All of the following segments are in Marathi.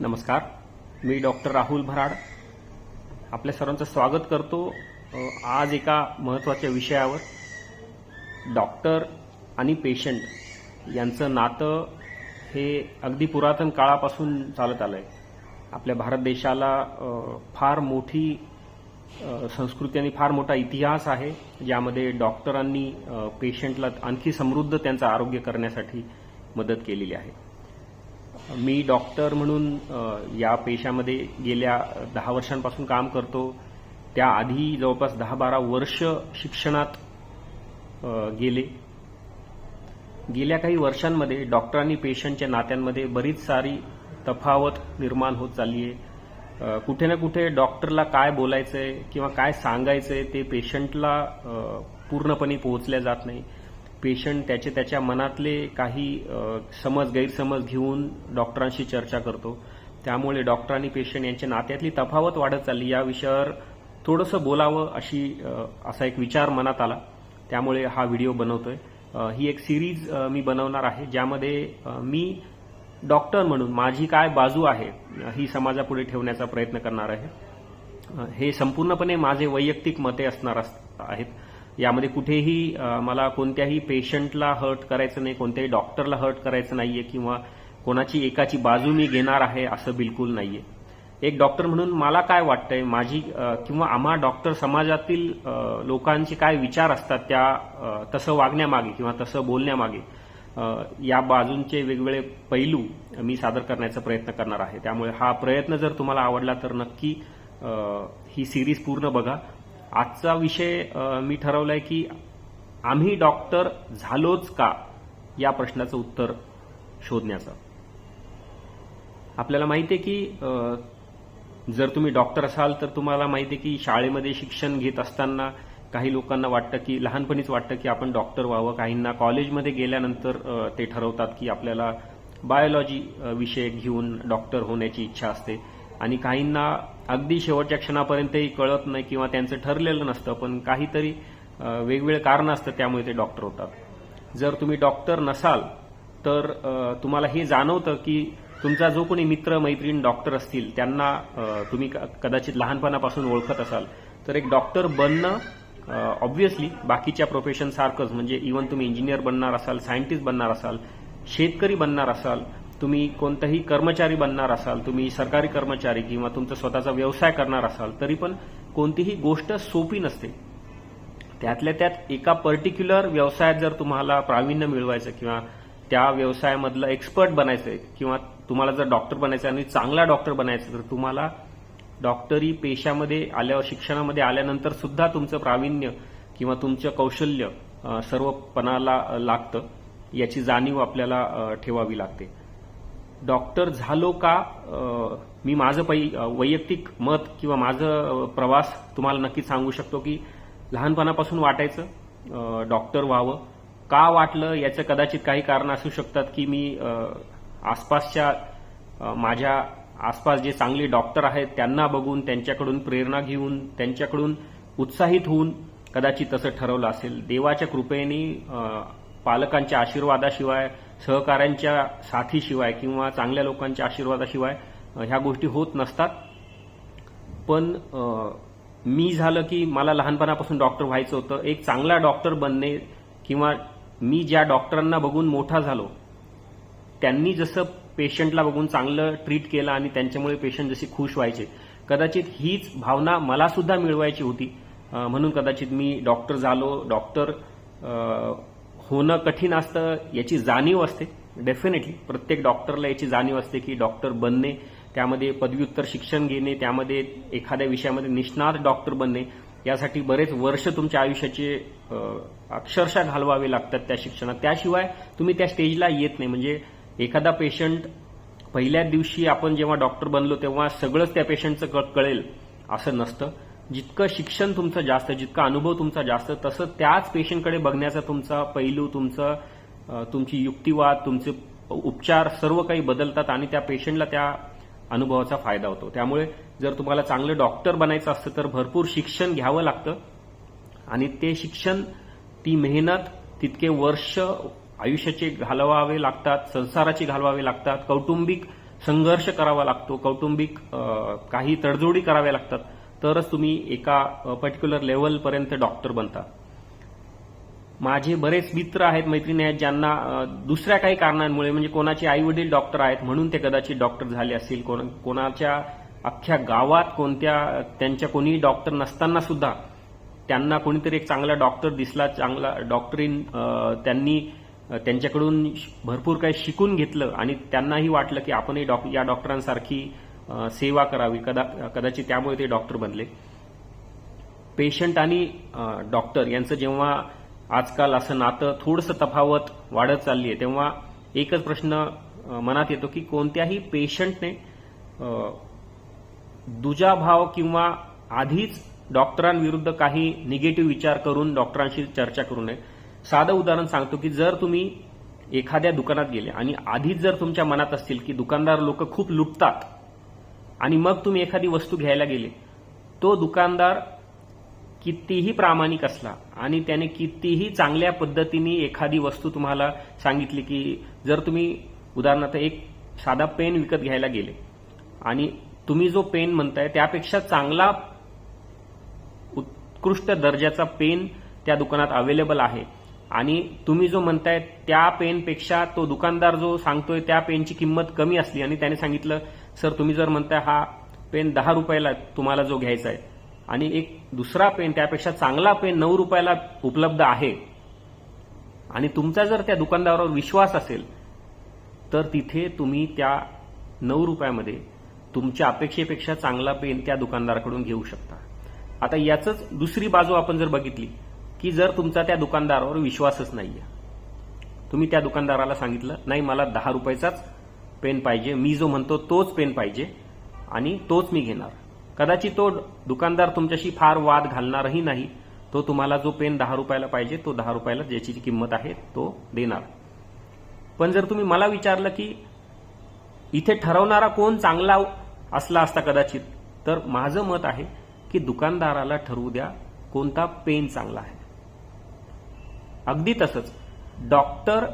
नमस्कार. मी डॉक्टर राहुल भराड. आपल्या सर्वांचं स्वागत करतो आज एका महत्त्वाच्या विषयावर. डॉक्टर आणि पेशंट यांचं नातं हे अगदी पुरातन काळापासून चालत आलं आहे आपल्या भारत देशाला फार मोठी संस्कृती आणि फार मोठा इतिहास आहे ज्यामध्ये डॉक्टरांनी पेशंटला आणखी समृद्ध त्यांचं आरोग्य करण्यासाठी मदत केलेली आहे. मी डॉक्टर म्हणून या पेशामध्ये गेल्या दहा वर्षांपासून काम करतो. त्याआधी जवळपास दहा बारा वर्ष शिक्षणात गेले. गेल्या काही वर्षांमध्ये डॉक्टरांनी पेशंटच्या नात्यांमध्ये बरीच सारी तफावत निर्माण होत चालली आहे. कुठे ना कुठे डॉक्टरला काय बोलायचंय किंवा काय सांगायचंय ते पेशंटला पूर्णपणे पोहोचल्या जात नाही. पेशंट त्याचे त्याच्या मनातले काही समज गैरसमज घेऊन डॉक्टरांशी चर्चा करतो. त्यामुळे डॉक्टर आणि पेशंट यांच्या नात्यातली तफावत वाढत चालली. या विषयावर थोडंसं बोलावं अशी असा एक विचार मनात आला. त्यामुळे हा व्हिडिओ बनवतोय. ही एक सिरीज मी बनवणार आहे ज्यामध्ये मी डॉक्टर म्हणून माझी काय बाजू आहे ही समाजापुढे ठेवण्याचा प्रयत्न करणार आहे. हे संपूर्णपणे माझे वैयक्तिक मते असणार अस- आहेत. यामध्ये कुठेही मला कोणत्याही पेशंटला हर्ट करायचं नाही कोणत्याही डॉक्टरला हर्ट करायचं नाहीये किंवा कोणाची एकाची बाजू मी घेणार आहे असं बिलकुल नाहीये. एक डॉक्टर म्हणून मला काय वाटतंय माझी किंवा आम्हा डॉक्टर समाजातील लोकांचे काय विचार असतात त्या तसं वागण्यामागे किंवा तसं बोलण्यामागे या बाजूंचे वेगवेगळे पैलू मी सादर करण्याचा प्रयत्न करणार आहे. त्यामुळे हा प्रयत्न जर तुम्हाला आवडला तर नक्की ही सिरीज पूर्ण बघा. आजचा विषय मी ठरवलाय की आम्ही डॉक्टर झालोच का या प्रश्नाचं उत्तर शोधण्याचं. आपल्याला माहिती आहे की जर तुम्ही डॉक्टर असाल तर तुम्हाला माहिती आहे की शाळेमध्ये शिक्षण घेत असताना काही लोकांना वाटतं की लहानपणीच वाटतं की आपण डॉक्टर व्हावं. काहींना कॉलेजमध्ये गेल्यानंतर ते ठरवतात की आपल्याला बायोलॉजी विषय घेऊन डॉक्टर होण्याची इच्छा असते. आणि काहींना अगदी शेवटच्या क्षणापर्यंतही कळत नाही किंवा त्यांचं ठरलेलं नसतं पण काहीतरी वेगवेगळे कारण असतं त्यामुळे ते डॉक्टर होतात. जर तुम्ही डॉक्टर नसाल तर तुम्हाला हे जाणवतं की तुमचा जो कोणी मित्र मैत्रीण डॉक्टर असतील त्यांना तुम्ही क- कदाचित लहानपणापासून ओळखत असाल तर एक डॉक्टर बनणं ऑब्व्हियसली बाकीच्या प्रोफेशन सारखंच म्हणजे इव्हन तुम्ही इंजिनियर बनणार असाल सायंटिस्ट बनणार असाल शेतकरी बनणार असाल तुम्ही कोणताही कर्मचारी बनणार असाल तुम्ही सरकारी कर्मचारी किंवा तुमचा स्वतःचा व्यवसाय करणार असाल तरी पण कोणतीही गोष्ट सोपी नसते. त्यातल्या त्यात एका पर्टिक्युलर व्यवसायात जर तुम्हाला प्रावीण्य मिळवायचं किंवा त्या व्यवसायामधलं एक्सपर्ट बनायचंय किंवा तुम्हाला जर डॉक्टर बनायचं आणि चांगला डॉक्टर बनायचं तर तुम्हाला डॉक्टरी पेशामध्ये आल्यावर शिक्षणामध्ये आल्यानंतर सुद्धा तुमचं प्रावीण्य किंवा तुमचं कौशल्य सर्वपणाला लागतं याची जाणीव आपल्याला ठेवावी लागते. डॉक्टर झालो का मी माझं पै वैयक्तिक मत किंवा माझं प्रवास तुम्हाला नक्कीच सांगू शकतो की लहानपणापासून वाटायचं डॉक्टर व्हावं. का वाटलं? याचं कदाचित काही कारण असू शकतात की मी आसपासच्या माझ्या आसपास जे चांगले डॉक्टर आहेत त्यांना बघून त्यांच्याकडून प्रेरणा घेऊन त्यांच्याकडून उत्साहित होऊन कदाचित तसं ठरवलं असेल. देवाच्या कृपेने पालकांच्या आशीर्वादाशिवाय सहकाऱ्यांच्या साथीशिवाय किंवा चांगल्या लोकांच्या आशीर्वादाशिवाय ह्या गोष्टी होत नसतात. पण मी झालं की मला लहानपणापासून डॉक्टर व्हायचं होतं. एक चांगला डॉक्टर बनणे किंवा मी ज्या डॉक्टरांना बघून मोठा झालो त्यांनी जसं पेशंटला बघून चांगलं ट्रीट केलं आणि त्यांच्यामुळे पेशंट जसे खुश व्हायचे कदाचित हीच भावना मला सुद्धा मिळवायची होती. म्हणून कदाचित मी डॉक्टर झालो डॉक्टर होणं कठीण असतं याची जाणीव असते. डेफिनेटली प्रत्येक डॉक्टरला याची जाणीव असते की डॉक्टर बनणे त्यामध्ये पदव्युत्तर शिक्षण घेणे त्यामध्ये एखाद्या विषयामध्ये निष्णात डॉक्टर बनणे यासाठी बरेच वर्ष तुमच्या आयुष्याचे अक्षरशः घालवावे लागतात त्या शिक्षणात. त्याशिवाय तुम्ही त्या स्टेजला येत नाही. म्हणजे एखादा पेशंट पहिल्या दिवशी आपण जेव्हा डॉक्टर बनलो तेव्हा सगळंच त्या पेशंटचं कळेल असं नसतं. जितकं शिक्षण तुमचं जास्त जितका अनुभव तुमचा जास्त तसं त्याच पेशंटकडे बघण्याचा तुमचा पैलू तुमचं तुमची युक्तिवाद तुमचे उपचार सर्व काही बदलतात आणि त्या पेशंटला त्या अनुभवाचा फायदा होतो. त्यामुळे जर तुम्हाला चांगलं डॉक्टर बनायचं असतं तर भरपूर शिक्षण घ्यावं लागतं. आणि ते शिक्षण ती मेहनत तितके वर्ष आयुष्याचे घालवावे लागतात संसाराचे घालवावे लागतात कौटुंबिक संघर्ष करावा लागतो कौटुंबिक काही तडजोडी कराव्या लागतात. तरच तुम्ही एका पर्टिक्युलर लेवलपर्यंत डॉक्टर बनता. माझे बरेच मित्र आहेत मैत्रिणी आहेत ज्यांना दुसऱ्या काही कारणांमुळे म्हणजे कोणाचे आई वडील डॉक्टर आहेत म्हणून ते कदाचित डॉक्टर झाले असतील. कोण- कोणाच्या अख्ख्या गावात कोणत्या त्यांच्या कोणी डॉक्टर नसताना सुद्धा त्यांना कोणीतरी एक चांगला डॉक्टर दिसला चांगला डॉक्टरीन त्यांनी त्यांच्याकडून भरपूर काही शिकून घेतलं आणि त्यांनाही वाटलं की आपणही डॉक या डॉक्टरांसारखी सेवा करावी. कदा कदाचित त्यामुळे ते डॉक्टर बनले. पेशंट आणि डॉक्टर यांचं जेव्हा आजकाल असं नातं थोडंसं तफावत वाढत चालली आहे तेव्हा एकच प्रश्न मनात येतो की कोणत्याही पेशंटने दुजाभाव किंवा आधीच डॉक्टरांविरुद्ध काही निगेटिव्ह विचार करून डॉक्टरांशी चर्चा करू नये. साधं उदाहरण सांगतो की जर तुम्ही एखाद्या दुकानात गेले आणि आधीच जर तुमच्या मनात असतील की दुकानदार लोक खूप लुटतात आणि मग तुम्ही एखादी वस्तू घ्यायला गेले. तो दुकानदार कितीही प्रामाणिक असला आणि त्याने कितीही चांगल्या पद्धतीने एखादी वस्तू तुम्हाला सांगितली की जर तुम्ही उदाहरणार्थ एक साधा पेन विकत घ्यायला गेले आणि तुम्ही जो पेन म्हणताय त्यापेक्षा चांगला उत्कृष्ट दर्जाचा पेन त्या दुकानात अवेलेबल आहे आणि तुम्ही जो म्हणताय त्या पेनपेक्षा तो दुकानदार जो सांगतोय त्या पेनची किंमत कमी असली आणि त्याने सांगितलं सर तुम्ही जर म्हणताय हा पेन दहा रुपयाला तुम्हाला जो घ्यायचा आहे आणि एक दुसरा पेन त्यापेक्षा चांगला पेन नऊ रुपयाला उपलब्ध आहे आणि तुमचा जर त्या दुकानदारावर विश्वास असेल तर तिथे तुम्ही त्या नऊ रुपयामध्ये तुमच्या अपेक्षेपेक्षा चांगला पेन त्या दुकानदाराकडून घेऊ शकता. आता याचंच दुसरी बाजू आपण जर बघितली की जर तुमचा त्या दुकानदारावर विश्वासच नाहीये. तुम्ही त्या दुकानदाराला सांगितलं नाही मला दहा रुपयाचाच पेन पाहिजे. मी जो म्हणतो तोच पेन पाहिजे आणि तोच मी घेणार. कदाचित तो दुकानदार तुमच्याशी फार वाद घालणारही नाही. तो तुम्हाला जो पेन दहा रुपयाला पाहिजे तो दहा रुपयाला ज्याची जी किंमत आहे तो देणार. पण जर तुम्ही मला विचारलं की इथे ठरवणारा कोण चांगला असला असता कदाचित? तर माझं मत आहे की दुकानदाराला ठरवू द्या कोणता पेन चांगला आहे. अगदी तसंच. डॉक्टर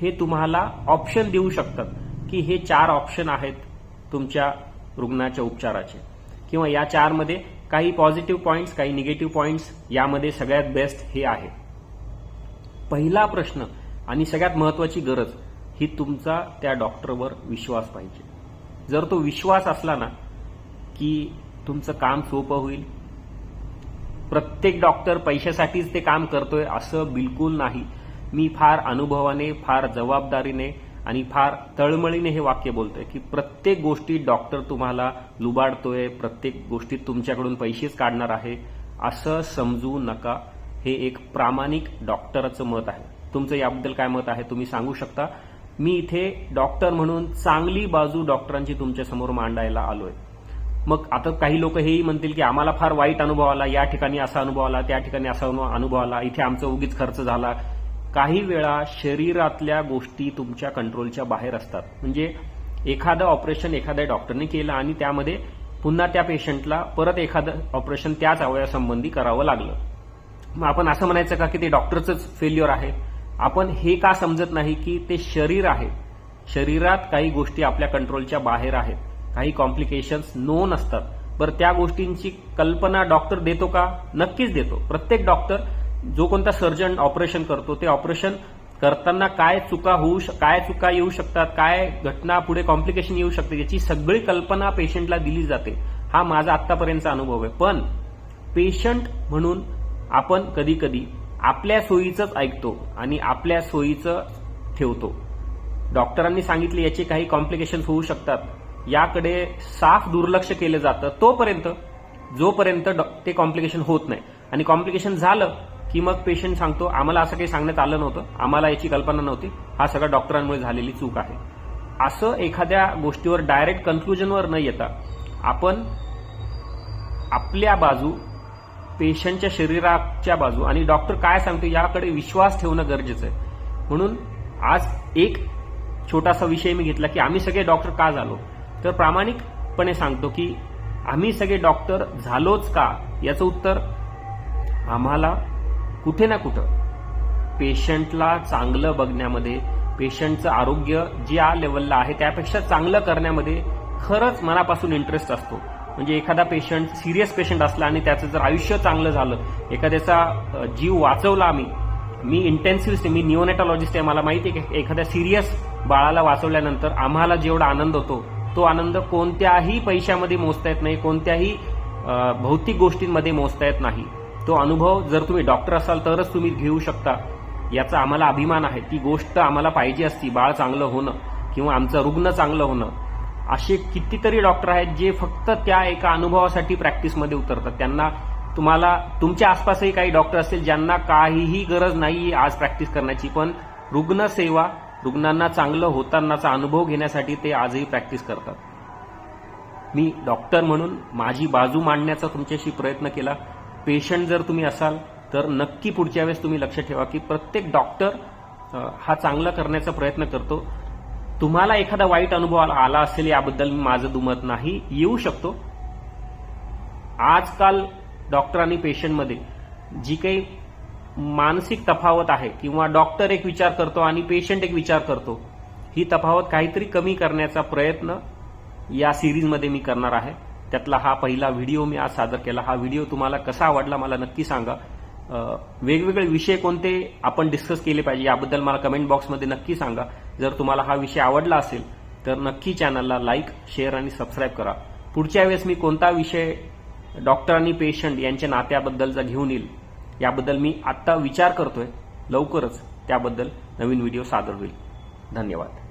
हे तुम्हाला ऑप्शन देऊ शकतात की हे चार ऑप्शन आहेत तुमच्या रुग्णाच्या उपचाराचे. किंवा या चारमध्ये काही पॉझिटिव्ह पॉईंट्स काही निगेटिव्ह पॉईंट्स यामध्ये सगळ्यात बेस्ट हे आहे. पहिला प्रश्न आणि सगळ्यात महत्वाची गरज ही तुमचा त्या डॉक्टरवर विश्वास पाहिजे. जर तो विश्वास असला ना की तुमचं काम सोपं होईल प्रत्येक डॉक्टर पैशासाठीच ते काम करतोय असं बिलकुल नाही. मी फार अनुभवाने फार जबाबदारीने आणि फार तळमळीने हे वाक्य बोलतोय की प्रत्येक गोष्टीत डॉक्टर तुम्हाला लुबाडतोय प्रत्येक गोष्टीत तुमच्याकडून पैसेच काढणार आहे असं समजू नका. हे एक प्रामाणिक डॉक्टरचं मत आहे. तुमचं याबद्दल काय मत आहे तुम्ही सांगू शकता. मी इथे डॉक्टर म्हणून चांगली बाजू डॉक्टरांची तुमच्यासमोर मांडायला आलोय. मग आता काही लोक हेही म्हणतील की आम्हाला फार वाईट अनुभव आला या ठिकाणी असा अनुभव आला त्या ठिकाणी असा अनुभव आला इथे आमचा उगीच खर्च झाला. काही वेळा शरीरातल्या गोष्टी तुमच्या कंट्रोलच्या बाहेर असतात. म्हणजे एखादं ऑपरेशन एखाद्या डॉक्टरने केलं आणि त्यामध्ये पुन्हा त्या पेशंटला परत एखादं ऑपरेशन त्याच अवयवासंबंधी करावं लागलं. मग आपण असं म्हणायचं का की ते डॉक्टरचंच फेल्युअर आहे? आपण हे का समजत नाही की ते शरीर आहे? शरीरात काही गोष्टी आपल्या कंट्रोलच्या बाहेर आहेत. काही कॉम्प्लिकेशन्स नोन असतात. बरं त्या गोष्टींची कल्पना डॉक्टर देतो का? नक्कीच देतो. प्रत्येक डॉक्टर जो कोणता सर्जन ऑपरेशन करतो ते ऑपरेशन करताना काय चुका होऊ श- काय चुका येऊ शकतात काय घटना पुढे कॉम्प्लिकेशन येऊ शकते याची सगळी कल्पना पेशंटला दिली जाते. हा माझा आतापर्यंतचा अनुभव आहे. पण पेशंट म्हणून आपण कधी कधी आपल्या सोयीचंच ऐकतो आणि आपल्या सोयीचं ठेवतो. डॉक्टरांनी सांगितले याचे काही कॉम्प्लिकेशन होऊ शकतात. याकडे साफ दुर्लक्ष केलं जातं तोपर्यंत जोपर्यंत डॉ- ते कॉम्प्लिकेशन होत नाही. आणि कॉम्प्लिकेशन झालं की मग पेशंट सांगतो आम्हाला असं काही सांगण्यात आलं नव्हतं. आम्हाला याची कल्पना नव्हती. हा सगळा डॉक्टरांमुळे झालेली चूक आहे. असं एखाद्या गोष्टीवर डायरेक्ट कन्क्लुजनवर न येता आपण आपल्या बाजू पेशंटच्या शरीराच्या बाजू आणि डॉक्टर काय सांगतो याकडे विश्वास ठेवणं गरजेचं आहे. म्हणून आज एक छोटासा विषय मी घेतला की आम्ही सगळे डॉक्टर का झालो? तर प्रामाणिकपणे सांगतो की आम्ही सगळे डॉक्टर झालोच का याचं उत्तर आम्हाला कुठे ना कुठं पेशंटला चांगलं बघण्यामध्ये पेशंटचं आरोग्य ज्या लेवलला आहे त्यापेक्षा चांगलं करण्यामध्ये खरंच मनापासून इंटरेस्ट असतो. म्हणजे एखादा पेशंट सिरियस पेशंट असला आणि त्याचं जर आयुष्य चांगलं झालं एखाद्याचा जीव वाचवला आम्ही मी इंटेन्सिव्ह मी निओनेटॉलॉजिस्ट आहे मला माहिती आहे की एखाद्या सिरियस बाळाला वाचवल्यानंतर आम्हाला जेवढा आनंद होतो तो आनंद कोणत्याही पैशामध्ये मोजता येत नाही कोणत्याही भौतिक गोष्टींमध्ये मोजता येत नाही. तो अनुभव जर तुम्ही डॉक्टर असाल तरच तुम्ही घेऊ शकता. याचा आम्हाला अभिमान आहे. ती गोष्ट आम्हाला पाहिजे असती बाळ चांगलं होणं किंवा आमचं रुग्ण चांगलं होणं. असे कितीतरी डॉक्टर आहेत जे फक्त त्या एका अनुभवासाठी प्रॅक्टिसमध्ये उतरतात. त्यांना तुम्हाला तुमच्या आसपासही काही डॉक्टर असतील ज्यांना काहीही गरज नाही आज प्रॅक्टिस करण्याची पण रुग्णसेवा रुग्णांना चांगलं होतानाचा अनुभव घेण्यासाठी ते आजही प्रॅक्टिस करतात. मी डॉक्टर म्हणून माझी बाजू मांडण्याचा तुमच्याशी प्रयत्न केला. पेशंट जर तुम्ही असाल तर नक्की पुढच्या वेळेस तुम्ही लक्ष ठेवा की प्रत्येक डॉक्टर हा चांगला करण्याचा प्रयत्न करतो. तुम्हाला एखादा वाईट अनुभव आला आला असेल याबद्दल मी माझं दुमत नाही. येऊ शकतो. आजकाल डॉक्टर आणि पेशंटमध्ये जी काही मानसिक तफावत आहे किंवा डॉक्टर एक विचार करतो आणि पेशंट एक विचार करतो ही तफावत काहीतरी कमी करण्याचा प्रयत्न या सिरीजमध्ये मी करणार आहे. त्यातला हा पहिला व्हिडिओ मी आज सादर केला. हा व्हिडिओ तुम्हाला कसा आवडला मला नक्की सांगा. वेगवेगळे विषय कोणते आपण डिस्कस केले पाहिजे याबद्दल मला कमेंट बॉक्समध्ये नक्की सांगा. जर तुम्हाला हा विषय आवडला असेल तर नक्की चॅनलला लाईक शेअर आणि सबस्क्राईब करा. पुढच्या वेळेस मी कोणता विषय डॉक्टर आणि पेशंट यांच्या नात्याबद्दलचा घेऊन येईल याबद्दल मी आत्ता विचार करतोय. लवकरच त्याबद्दल नवीन व्हिडिओ सादर होईल. धन्यवाद.